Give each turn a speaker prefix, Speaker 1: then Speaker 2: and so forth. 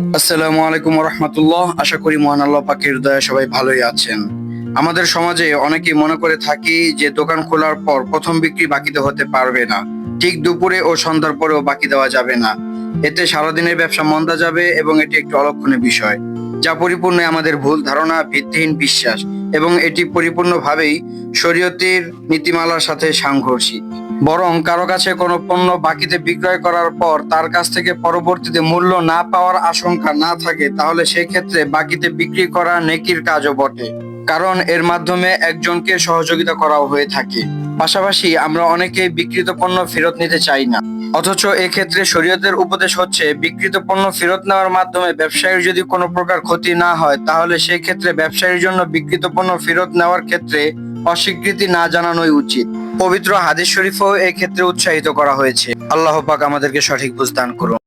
Speaker 1: আসসালামু আলাইকুম রহমতুল্লাহ আশা করি মহান আল্লাহ পাকের সবাই ভালোই আছেন। আমাদের সমাজে মনে করে থাকি যে দোকান খোলার পর প্রথম বিক্রি হতে পারবে না। ঠিক দুপুরে ও সন্ধ্যার পরেও বাকি দেওয়া যাবে না। এতে সারাদিনের ব্যবসা মন্দা যাবে এবং এটি একটি অলক্ষণীয় বিষয়। যা পরিপূর্ণ আমাদের ভুল ধারণা, ভিত্তিহীন বিশ্বাস এবং এটি পরিপূর্ণভাবেই শরীয়তের নীতিমালার সাথে সাংঘর্ষিক। বরং কারও কাছে কোনো পণ্য বাকিতে বিক্রয় করার পর তার কাছ থেকে পরবর্তীতে মূল্য না পাওয়ার আশঙ্কা না থাকে, তাহলে সেই ক্ষেত্রে বাকিতে বিক্রি করা নেকির কাজও বটে। কারণ এর মাধ্যমে একজনকে সহযোগিতা করাও হয়ে থাকে। পাশাপাশি আমরা অনেকেই বিক্রিত পণ্য ফেরত নিতে চাই না। অথচ এক্ষেত্রে শরীয়তের উপদেশ হচ্ছে, বিক্রিত পণ্য ফেরত নেওয়ার মাধ্যমে ব্যবসায়ীর যদি কোনো প্রকার ক্ষতি না হয়, তাহলে সেই ক্ষেত্রে ব্যবসায়ীর জন্য বিক্রিত পণ্য ফেরত নেওয়ার ক্ষেত্রে অস্বীকৃতি না জানানোই উচিত। পবিত্র হাদিস শরীফও এই ক্ষেত্রে উৎসাহিত করা হয়েছে। আল্লাহ পাক আমাদেরকে সঠিক বুঝদান করুন।